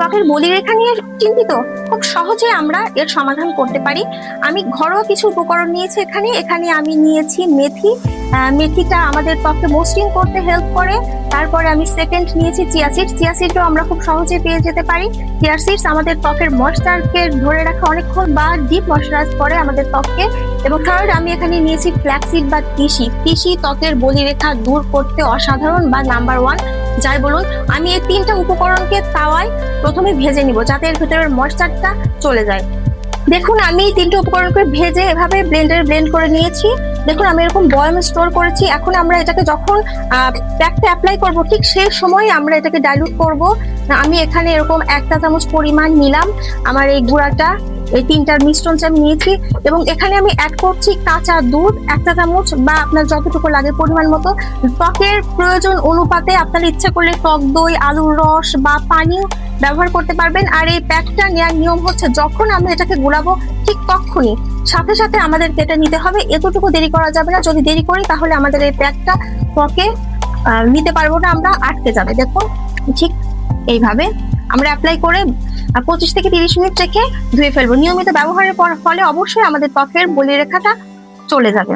ত্বকের বলিরেখা নিয়ে চিন্তিত। খুব সহজে আমরা এর সমাধান করতে পারি। আমি ঘরোয়া কিছু উপকরণ নিয়েছি এখানে। এখানে আমি নিয়েছি মেথি। মেথিটা আমাদের ত্বককে মসৃণ করতে হেল্প করে। তারপরে আমি সেকেন্ড নিয়েছি চিয়া সিডস চিয়া আমরা খুব সহজে পেয়ে যেতে পারি। চিয়া সিডস আমাদের ত্বকের ময়েশ্চারকে ধরে রাখা অনেকক্ষণ বা ডিপ ময়েশ্চারাইজ করে আমাদের ত্বককে। এবং থার্ড আমি এখানে নিয়েছি ফ্ল্যাক্সিড বা তিসি। তিসি ত্বকের বলিরেখা দূর করতে অসাধারণ বা নাম্বার ওয়ান যাই বলুন, আমি এই তিনটা উপকরণকে তাওয়ায় প্রথমে ভেজে নিব যাতে এর ভিতরের ময়েশ্চারটা চলে যায়। দেখুন, আমি তিনটে উপকরণকে ভেজে এভাবে ব্লেন্ডারে ব্লেন্ড করে নিয়েছি। দেখুন, আমি এরকম বয়মে স্টোর করেছি। এখন আমরা এটাকে যখন প্যাকটা অ্যাপ্লাই করব, ঠিক সেই সময় আমরা এটাকে ডাইলুট করব। আমি এখানে এরকম একটা চামচ পরিমাণ নিলাম। আমার এই গুঁড়াটা এই তিনটার মিশ্রণটা আমি নিয়েছি এবং এখানে আমি অ্যাড করছি কাঁচা দুধ একটা চামচ বা আপনার যতটুকু লাগে পরিমাণ মতো। ত্বকের প্রয়োজন অনুপাতে আপনার ইচ্ছা করলে টক দই, আলুর রস বা পানিও ব্যবহার করতে পারবেন। আর এই প্যাকটা নেওয়ার নিয়ম হচ্ছে যখন আমরা এটাকে গুলাবো ঠিক তখনই। সাথে সাথে আমাদেরকে এটা নিতে হবে। এতটুকু দেরি করা যাবে না। যদি দেরি করি তাহলে আমাদের এই প্যাকটা ত্বকে নিতে পারব না। আমরা আটকে যাবে। দেখুন, ঠিক এইভাবে আমরা অ্যাপ্লাই করে পঁচিশ থেকে তিরিশ মিনিট রেখে ধুয়ে ফেলব। নিয়মিত ব্যবহারের ফলে অবশ্যই আমাদের ত্বকের বলি রেখাটা চলে যাবে।